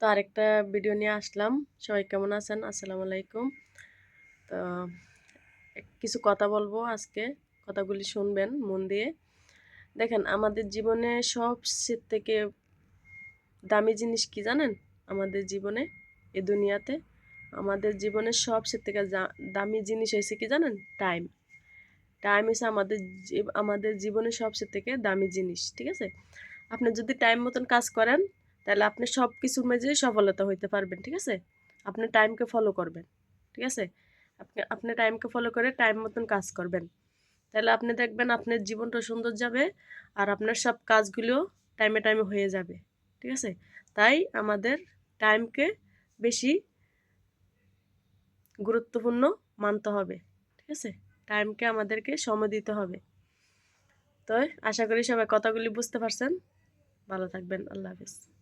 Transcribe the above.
তো আরেকটা ভিডিও নিয়ে আসলাম। সবাই কেমন আছেন? আসসালামু আলাইকুম। তো কিছু কথা বলব আজকে। কথাগুলি শুনবেন মন দিয়ে। দেখেন, আমাদের জীবনে সবচেয়ে থেকে দামি জিনিস কি জানেন? আমাদের জীবনে, এ দুনিয়াতে। আমাদের জীবনে সবচেয়ে থেকে দামি জিনিস হয়েছে কি জানেন? টাইম টাইম হচ্ছে আমাদের আমাদের জীবনে সবচেয়ে থেকে দামি জিনিস, ঠিক আছে? আপনি যদি টাইম মতন কাজ করেন তাহলে আপনি সব কিছুর মাঝে সফলতা হইতে পারবেন, ঠিক আছে? আপনি টাইমকে ফলো করবেন, ঠিক আছে? আপনি আপনি টাইমকে ফলো করে টাইম মতন কাজ করবেন। তাহলে আপনি দেখবেন আপনার জীবনটা সুন্দর যাবে আর আপনার সব কাজগুলো টাইমে টাইমে হয়ে যাবে, ঠিক আছে? তাই আমাদের টাইমকে বেশি গুরুত্বপূর্ণ মানতে হবে, ঠিক আছে? টাইমকে আমাদেরকে সময় দিতে হবে। তো আশা করি সবাই কথাগুলি বুঝতে পারছেন। ভালো থাকবেন, আল্লাহ হাফিজ।